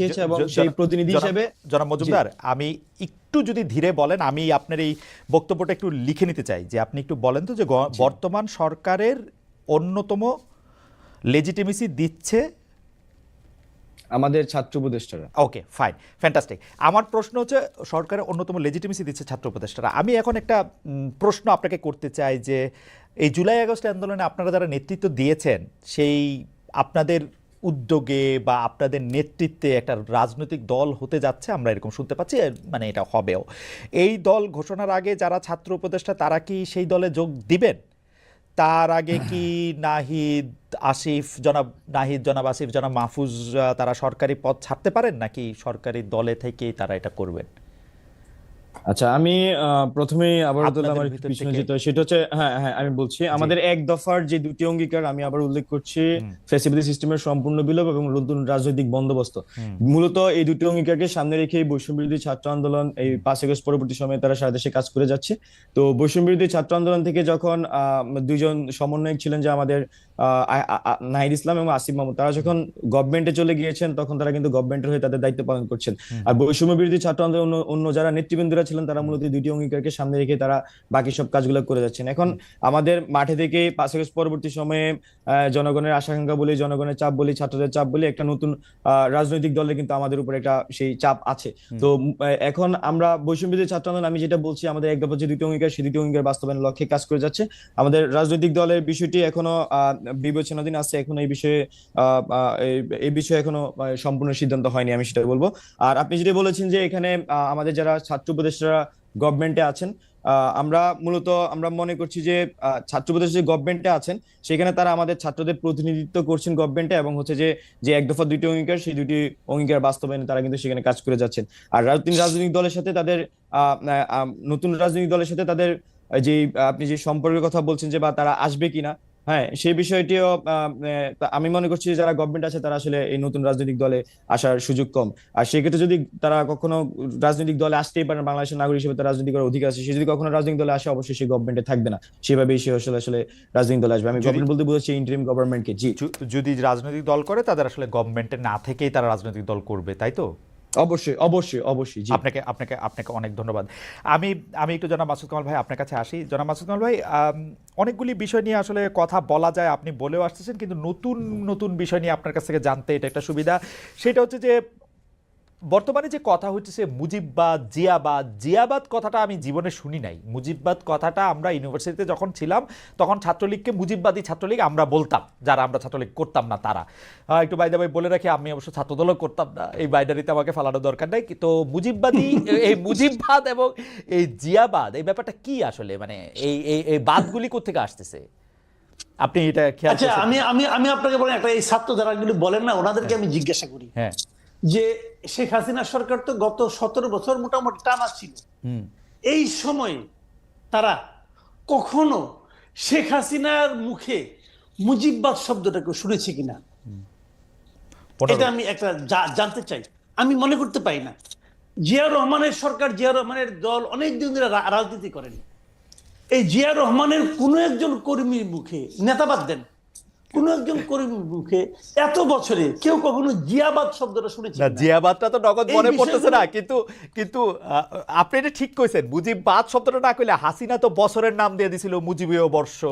চেয়েছে এবং সেই প্রতিনিধি হিসেবে জনাব মজুমদার আমি একটু যদি ধীরে বলেন আমি আপনার এই বক্তব্যটা একটু লিখে নিতে চাই যে আপনি একটু বলেন তো যে গ- বর্তমান সরকারের অন্যতম লেজিটিমেসি দিচ্ছে আমাদের ছাত্র উপদেষ্টারা। ওকে ফাইন ফ্যান্টাস্টিক আমার প্রশ্ন হচ্ছে সরকারের অন্যতম লেজিটিমেসি দিচ্ছে ছাত্র উপদেষ্টারা। আমি এখন একটা প্রশ্ন আপনাকে করতে চাই যে এই জুলাই আগস্ট আন্দোলনে আপনারা যারা নেতৃত্ব দিয়েছেন সেই আপনাদের উদ্যোগে বা আপনাদের নেতৃত্বে একটা রাজনৈতিক দল হতে যাচ্ছে, আমরা এরকম শুনতে পাচ্ছি মানে এটা হবেও। এই দল ঘোষণার আগে যারা ছাত্র উপদেষ্টা, তারা কি সেই দলে যোগ দিবেন? তার আগে কি নাহিদ আসিফ, জনাব নাহিদ, জনাব আসিফ, জনাব মাহফুজ তারা সরকারি পদ ছাড়তে পারেন? নাকি সরকারি দলে থেকেই তারা এটা করবেন? আচ্ছা আমি আহ, প্রথমেই আবার আমার পিছনে যেতে সেটা হচ্ছে হ্যাঁ হ্যাঁ আমি বলছি আমাদের এক দফার যে দুটি অঙ্গীকার আমি আবার উল্লেখ করছি ফ্লেক্সিবিলিটি সিস্টেমের সম্পূর্ণ বিলোপ এবং নতুন রাজনৈতিক বন্দোবস্ত। মূলত এই দুটি অঙ্গীকারকে সামনে রেখে বৈষম্য বিরোধী ছাত্র আন্দোলন এই পাঁচ আগস্ট পরবর্তী সময়ে তারা সারা দেশে কাজ করে যাচ্ছে। তো বৈষম্য বিরোধী ছাত্র আন্দোলন থেকে যখন আহ, দুইজন সমন্বয়ক ছিলেন যে আমাদের নাহিদ ইসলাম এবং আসিফ মাহমুদ তারা যখন গভর্নমেন্টে চলে গিয়েছেন তখন তারা কিন্তু গভর্নমেন্টের হয়ে তাদের দায়িত্ব পালন করছেন। আর বৈষম্য বিরোধী ছাত্র আন্দোলন অন্য- অন্য যারা নেতৃবৃন্দরা ছিলেন তারা মূলত দুইটি অঙ্গীকারকে সামনে রেখে তারা বাকি সব কাজগুলো করে যাচ্ছেন। এখন আমাদের মাঠে থেকে পাঁচ আগস্ট পরবর্তী সময়ে জনগণের আশাকাঙ্ক্ষা বলি জনগণের চাপ বলি ছাত্রদের চাপ বলি একটা নতুন আহ, রাজনৈতিক দলে কিন্তু আমাদের উপর একটা সেই চাপ আছে। তো এখন আমরা বৈষম্য বিরোধী ছাত্র আন্দোলন আমি যেটা বলছি আমাদের এক দফা যে দুটি অঙ্গীকার সেই দ্বিতীয় অঙ্গীকার বাস্তবায়নের লক্ষ্যে কাজ করে যাচ্ছে। আমাদের রাজনৈতিক দলের বিষয়টি এখনও আহ, বিবেচনাধীন আছে এখন এই বিষয়ে এই- বিষয়ে এখনও সম্পূর্ণ সিদ্ধান্ত হয়নি আমি সেটা বলব। আর আপনি যেটা বলেছেন যে এখানে আমাদের যারা ছাত্র উপদেষ্টারা গভর্নমেন্টে আছেন আমরা মূলত আমরা মনে করছি যে আহ, ছাত্র উপদেষ্টা যে গভর্নমেন্টে আছেন সেখানে তারা আমাদের ছাত্রদের প্রতিনিধিত্ব করছেন গভর্নমেন্টে এবং হচ্ছে যে যে এক দফা দুইটি অঙ্গীকার সেই দুটি অঙ্গীকার বাস্তবায়নে তারা কিন্তু সেখানে কাজ করে যাচ্ছেন। আর রাজনৈতিক রাজনৈতিক দলের সাথে তাদের নতুন রাজনৈতিক দলের সাথে তাদের যে আপনি যে সম্পর্কের কথা বলছেন যে বা তারা আসবে কিনা হ্যাঁ সেই বিষয়টিও আমি মনে করছি যারা গভর্নমেন্ট আছে তারা আসলে এই নতুন রাজনৈতিক দলে আসার সুযোগ কম। আর সেক্ষেত্রে যদি তারা কখনো রাজনৈতিক দলে আসতেই পারে বাংলাদেশের নাগরিক হিসেবে তার রাজনৈতিক করার অধিকার আছে সে যদি কখনো রাজনৈতিক দলে আসে অবশ্যই সে গভর্নমেন্টে থাকবে না। সেভাবেই সে আসলে আসলে রাজনৈতিক দলে আসবে। আমি গভর্নমেন্ট বলতে বুঝাচ্ছি ইন্টারিম গভর্নমেন্টকে জি। যদি রাজনৈতিক দল করে তাদের আসলে গভর্নমেন্টে না থেকেই তারা রাজনৈতিক দল করবে তাই তো? অবশ্যই অবশ্যই অবশ্যই জি। আপনাকে আপনাকে আপনাকে অনেক ধন্যবাদ। আমি আমি একটু জনাব মাসুদ কামাল ভাই আপনার কাছে আসি। জনাব মাসুদ কামাল ভাই অনেকগুলি বিষয় নিয়ে আসলে কথা বলা যায় আপনি বলেও আসতেছেন কিন্তু নতুন নতুন বিষয় নিয়ে আপনার কাছ থেকে জানতে এটা একটা সুবিধা। সেটা হচ্ছে যে বর্তমানে যে কথা হচ্ছে মুজিববাদ জিয়াবাদ জিয়াবাদ কথাটা আমি জীবনে শুনি নাই। মুজিববাদ কথাটা আমরা ইউনিভার্সিটিতে যখন ছিলাম তখন ছাত্রলীগকে মুজিববাদী ছাত্রলীগ আমরা বলতাম যারা আমরা ছাত্রলীগ করতাম না তারা। একটু বাইদা ভাই বলে রাখি আমি অবশ্য ছাত্রদলও করতাম না এই বাইডারিতে আমাকে ফালানোর দরকার নাই। তো মুজিববাদী এই মুজিববাদ এবং এই জিয়াবাদ এই ব্যাপারটা কি আসলে? মানে এই এই এই বাদগুলি কোথেকে আসতেছে? আপনি এটা খেয়াল আচ্ছা আমি আমি আমি আপনাকে বলেন একটা এই ছাত্র যারা বলেন না ওনাদেরকে আমি জিজ্ঞাসা করি। হ্যাঁ। যে শেখ হাসিনা সরকার তো গত সতেরো বছর মোটামুটি টানা ছিল। এই সময়ে তারা কখনো শেখ হাসিনার মুখে মুজিববাদ শব্দটাকে শুনেছে কিনা? এটা আমি একটা জানতে চাই। আমি মনে করতে পারি না। জিয়া রহমানের সরকার জিয়া রহমানের দল অনেক দিন ধরে রাজনীতি করেন। এই জিয়া রহমানের কোন একজন কর্মীর মুখে নেতাবাদ দেন। কোন একজন কর্মীর মুখে এত বছরে কেউ কখনো জিয়াবাদ শব্দটা শুনেছে না? জিয়াবাদটা তো নগদ মনে পড়তেছে না কিন্তু কিন্তু আপনি এটা ঠিক কইছেন। মুজিববাদ শব্দটা না কইলে হাসিনা তো বছরের নাম দিয়ে দিছিল মুজিবীয় বর্ষ।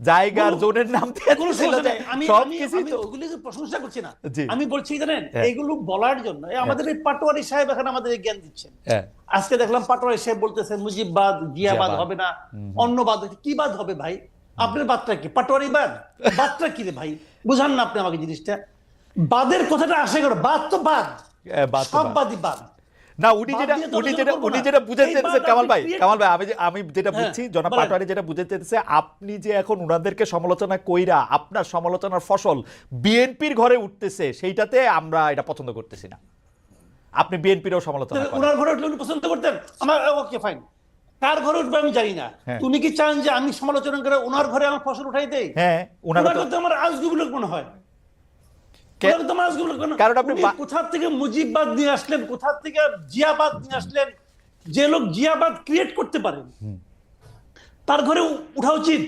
জায়গার জোনের নাম দিয়ে কোনো দিছিল। আমি আমি- ওগুলিকে প্রশংসা করছি না। আমি বলছি জানেন? হ্যাঁ। এগুলো বলার জন্য। আমাদের এই পাটোয়ারি সাহেব এখানে আমাদের জ্ঞান দিচ্ছেন। হ্যাঁ। আজকে দেখলাম পাটোয়ারি সাহেব বলতেছে মুজিববাদ জিয়াবাদ। হবে না অন্য বাদ হবে। কি বাদ হবে ভাই? আপনার বাদটা কি? পাটোয়ারি বাদ? বাদটা কি রে ভাই? বুঝান না আপনি আমাকে জিনিসটা। বাদের কথাটা আসে কেন? বাদ তো বাদ। সব বাদই বাদ। না উনি যেটা উনি যেটা উনি যেটা বুঝাতে বাদ কামাল ভাই কামাল ভাই আমি আমি যেটা হ্যাঁ, বুঝছি জনাব পাটোয়ারি যেটা বুঝাতে চেয়েছে আপনি যে এখন উনাদেরকে সমালোচনা কইরা আপনার সমালোচনার ফসল বিএনপির ঘরে উঠতেছে সেইটাতে আমরা এটা পছন্দ করতেছি না। আপনি বিএনপিরও সমালোচনা করেন। ওনার ঘরে উঠলে উনি পছন্দ করতেন? আমার ওকে ফাইন কার ঘরে উঠবে আমি জানি না। হ্যাঁ। উনি কি চান যে আমি সমালোচনা করে ওনার ঘরে আমার ফসল উঠাই দেই? হ্যাঁ ওনারা তো আমার আজগুবি লোক মনে হয়। কারণ আপনি কোথা থেকে মুজিববাদ নিয়ে আসলেন কোথা থেকে জিয়াবাদ নিয়ে আসলেন? যে লোক জিয়াবাদ ক্রিয়েট করতে পারেন তার ঘরে উঠা উচিত।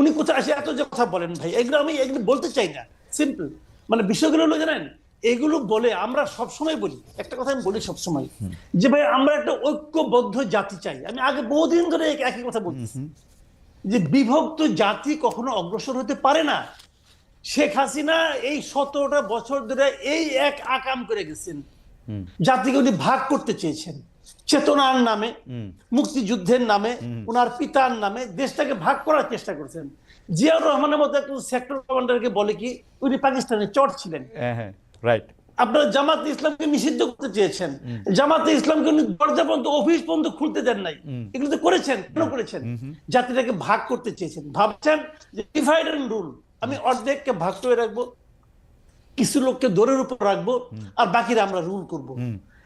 উনি কোথায় আসে এত যে কথা বলেন ভাই এগুলো আমি এগুলো বলতে চাই না। সিম্পল মানে বিষয়গুলো হলো জানেন এগুলো বলে আমরা সবসময় বলি। একটা কথা আমি বলি সবসময় যে ভাই আমরা একটা ঐক্যবদ্ধ জাতি চাই। আমি আগে বহুদিন ধরে একই কথা বলতেছি যে বিভক্ত জাতি কখনো অগ্রসর হতে পারে না। শেখ হাসিনা এই সতেরোটা বছর ধরে এই এক আকাম করে গেছেন। জাতিকে উনি ভাগ করতে চেয়েছেন। চেতনার নামে মুক্তিযুদ্ধের নামে ওনার পিতার নামে দেশটাকে ভাগ করার চেষ্টা করেছেন। জিয়াউর রহমানের মতো একজন সেক্টর কমান্ডারকে বলে কি উনি পাকিস্তানের চট ছিলেন। হ্যাঁ হ্যাঁ। রাইট আপনারা জামাতে ইসলামকে নিষিদ্ধ করতে চেয়েছেন। জামাতে ইসলামকে দরজা পর্যন্ত অফিস পর্যন্ত খুলতে দেন নাই। এগুলো তো করেছেন কেন করেছেন? জাতিটাকে ভাগ করতে চেয়েছেন। ভাবছেন যে ডিভাইড এন্ড রুল আমি অর্ধেককে ভাগ করে রাখব কিছু লোককে দৌড়ের উপর রাখব আর বাকিরা আমরা রুল করব।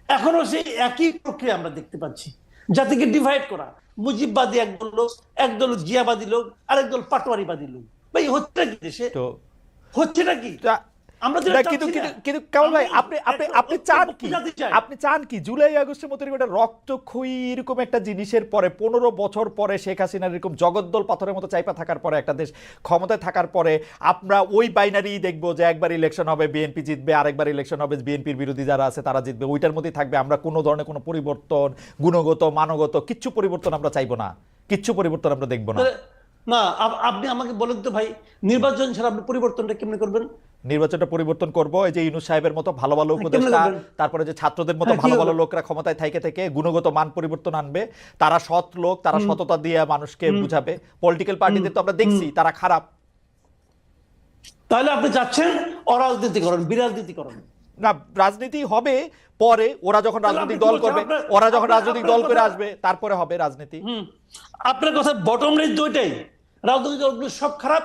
এখনও সেই একই প্রক্রিয়া আমরা দেখতে পাচ্ছি। জাতিকে ডিভাইড করা। মুজিববাদী একদল লোক একদল জিয়াবাদী লোক আরেকদল পাটোয়ারিবাদী লোক। ভাই হচ্ছে কি দেশে? হচ্ছে নাকি আমরা তো না, এটা কিন্তু কিন্তু না। ভাই আপনি আপনি আপনি চান কি? আপনি চান কি? জুলাই আগস্টের মতো একটা রক্তক্ষয়ী এরকম একটা জিনিসের পরে পনেরো বছর পরে শেখ হাসিনার এরকম জগদ্দল পাথরের মতো চাইপা থাকার পরে একটা দেশ ক্ষমতায় থাকার পরে আমরা ওই বাইনারি দেখব যে একবার ইলেকশন হবে বিএনপি জিতবে আরেকবার ইলেকশন হবে বিএনপির বিরোধী যারা আছে তারা জিতবে। ওইটার মধ্যেই থাকবে আমরা কোনো ধরনের কোনো পরিবর্তন গুণগত মানগত কিচ্ছু পরিবর্তন আমরা চাইব না। কিচ্ছু পরিবর্তন আমরা দেখব না। না আপনি আমাকে বলেন তো ভাই নির্বাচন ছাড়া আপনি পরিবর্তনটা কেমনে করবেন? নির্বাচনটা পরিবর্তন করব। এই যে ইউনুস সাহেবের মতো ভালো ভালো হ্যাঁ, উপদেষ্টা তারপরে যে ছাত্রদের মতো হ্যাঁ, ভালো ভালো লোকরা ক্ষমতায় থেকে থেকে গুণগত মান পরিবর্তন আনবে। তারা সৎ লোক তারা সততা দিয়ে মানুষকে বুঝাবে। পলিটিক্যাল পার্টিদের তো আমরা দেখছি তারা খারাপ। তাহলে আপনি চাচ্ছেন অরাজনীতিকরণ বিরাজনীতিকরণ? না রাজনীতি হবে পরে ওরা যখন রাজনৈতিক দল করবে ওরা যখন রাজনৈতিক দল করে আসবে তারপরে হবে রাজনীতি। আপনার কথা বটম লাইন দুইটাই। রাজনৈতিক দলগুলো সব খারাপ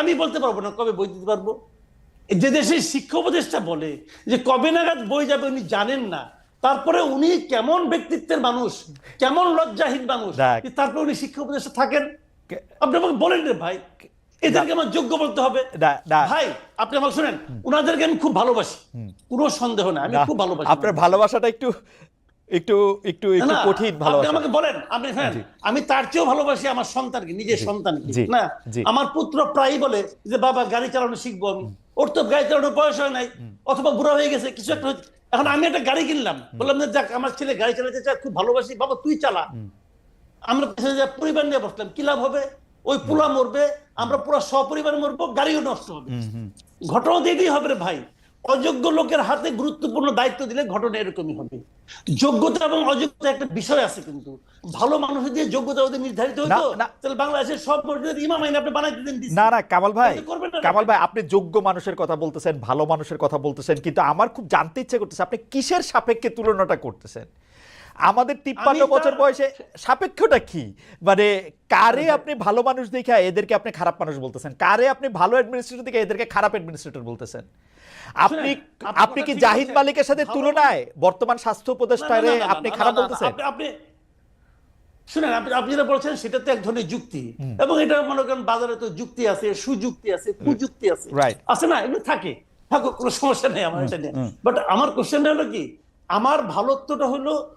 আমি বলতে পারব না কবে বই দিতে পারব? যে দেশে শিক্ষা উপদেষ্টা বলে যে কবে নাগাদ বই যাবে উনি জানেন না তারপরে উনি কেমন ব্যক্তিত্বের মানুষ কেমন লজ্জাহীন মানুষ। তারপরে উনি শিক্ষা উপদেষ্টা থাকেন? আপনি আমাকে বলেন রে ভাই এদেরকে আমার যোগ্য বলতে হবে। ভাই আপনি আমাকে শুনেন উনাদেরকে আমি খুব ভালোবাসি কোনো সন্দেহ নাই আমি খুব ভালোবাসি আপনার ভালোবাসাটা একটু একটু একটু একটু কঠিন আপনি ভালোবাসা। আমাকে বলেন আপনি হ্যাঁ আমি তার চেয়েও ভালোবাসি আমার সন্তানকে নিজের সন্তানকে না? আমার পুত্র প্রায়ই বলে যে বাবা গাড়ি চালানো শিখব আমি। ওর তো গাড়ি চালানোর বয়স হয় নাই অথবা বুড়া হয়ে গেছে কিছু একটা এখন আমি একটা গাড়ি কিনলাম। বললাম যে যাক আমার ছেলে গাড়ি চালাতে চায় খুব ভালোবাসি বাবা তুই চালা। আমরা পরিবার নিয়ে বসলাম কি লাভ হবে? ওই পোলা মরবে আমরা পুরো সপরিবার মরবো গাড়িও নষ্ট হবে। ঘটনা এটাই হবে রে ভাই। অযোগ্য লোকের হাতে গুরুত্বপূর্ণ দায়িত্ব দিলে ঘটনা এরকমই হবে। যোগ্যতা এবং অযোগ্যতা একটা বিষয় আছে কিন্তু। ভালো মানুষ দিয়ে যোগ্যতা ওদের নির্ধারিত হতো না। তাহলে বাংলাদেশের সব মসজিদের ইমাম আইন আপনি বানাই দিতেন না না কামাল ভাই করবেন কামাল ভাই আপনি যোগ্য মানুষের কথা বলতেছেন ভালো মানুষের কথা বলতেছেন কিন্তু আমার খুব জানতে ইচ্ছে করতেছে আপনি কিসের সাপেক্ষে তুলনাটা করতেছেন? আমাদের তিপ্পান্ন বছর বয়সে সাপেক্ষটা কি? মানে কারে আপনি ভালো মানুষ দেখে এদেরকে আপনি খারাপ মানুষ বলতেছেন? কারে আপনি ভালো অ্যাডমিনিস্ট্রেটর দেখে এদেরকে খারাপ অ্যাডমিনিস্ট্রেটর বলতেছেন? আপনি আপনি কি জাহিদ মালিকের সাথে তুলনায় বর্তমান স্বাস্থ্য উপদেষ্টারে আপনি খারাপ বলতেছেন? আপনি- শুনেন আপনি আপনি যেটা বলছেন সেটা তো এক ধরনের যুক্তি। এবং এটা মনে করেন বাজারে তো যুক্তি আছে সুযুক্তি আছে কুযুক্তি আছে. আছে না? এগুলো থাকে। থাকুক কোনো সমস্যা নেই আমার এটা নিয়ে। বাট আমার কোশ্চেনটা হলো কি? আমার ভালোত্বটা হলো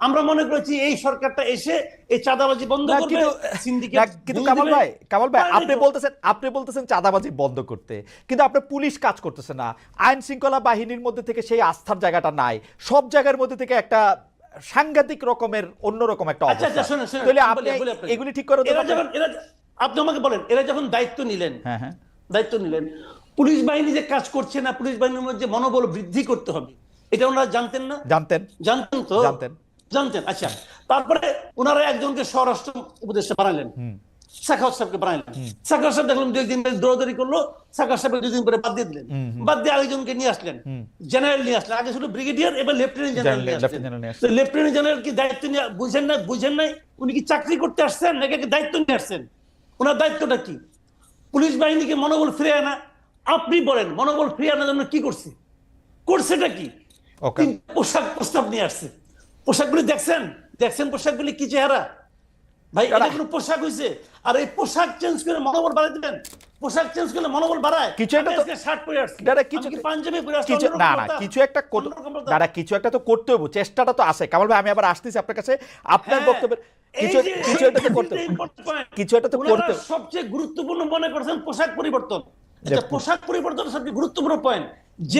আমরা মনে করেছি এই সরকারটা এসে এই চাঁদাবাজি বন্ধ করবে কিন্তু কিন্তু কামাল ভাই কামাল ভাই আপনি বলতেছেন আপনি বলতেছেন চাঁদাবাজি বন্ধ করতে। কিন্তু আপনার পুলিশ কাজ করতেছে না। আইন শৃঙ্খলা বাহিনীর মধ্যে থেকে সেই আস্থার জায়গাটা নাই। সব জায়গার মধ্যে থেকে একটা সাংঘাতিক রকমের অন্যরকম একটা আচ্ছা আচ্ছা অবস্থা। তাহলে আপনি। এগুলি ঠিক করে এরা যখন এরা আপনি আমাকে বলেন এরা যখন দায়িত্ব নিলেন হ্যাঁ হ্যাঁ। দায়িত্ব নিলেন পুলিশ বাহিনী যে কাজ করছে না পুলিশ বাহিনীর মধ্যে মনোবল বৃদ্ধি করতে হবে এটা ওনারা জানতেন না? জানতেন। জানতেন তো? জানতেন। জানতেন আচ্ছা। তারপরে ওনারা একজনকে স্বরাষ্ট্র উপদেষ্টা বানালেন। সাখাওয়াত সাহেবকে বানালেন। সাখাওয়াত সাহেব দেখলাম দু একদিন দৌড়াদৌড়ি করল সাখাওয়াত সাহেব পরে বাদ দিয়ে দিলেন। বাদ দিয়ে আরেকজনকে নিয়ে আসলেন। জেনারেল নিয়ে আসলেন। আগে শুধু ব্রিগেডিয়ার এবার লেফটেন্যান্ট জেনারেল। লেফটেন্যান্ট জেনারেল কি দায়িত্ব নিয়ে বুঝেন না বুঝেন নাই? উনি কি চাকরি করতে আসছেন নাকি দায়িত্ব নিয়ে আসছেন? ওনার দায়িত্বটা কি? পুলিশ বাহিনীকে মনোবল ফিরে আনা আপনি বলেন মনোবল ফিরে আনার জন্য কি করছে? করছেটা কি? পোশাক প্রস্তাব নিয়ে আসছে। পোশাকগুলি দেখছেন? দেখছেন পোশাকগুলি কি চেহারা? ভাই এটা। কোনো পোশাক হইছে? আর এই পোশাক চেঞ্জ করে মনোবল বাড়াই দিবেন। পোশাক চেঞ্জ করলে মনোবল বাড়ায়। কিছু একটা তো- শার্ট পরে আসছি। আমি কিছু কি পাঞ্জাবি পরে আসছি? কিছু না না কিছু একটা অন্যরকম কিছু একটা তো করতে হবে চেষ্টাটা তো আছে। কামাল ভাই আমি আবার আসতেছি আপনার কাছে। আপনার হ্যাঁ, বক্তব্যের এই কিছু একটা তো করতে কিছু একটা তো করতে। সবচেয়ে গুরুত্বপূর্ণ মনে করছেন পোশাক পরিবর্তন। আচ্ছা, পোশাক পরিবর্তন সবচেয়ে গুরুত্বপূর্ণ পয়েন্ট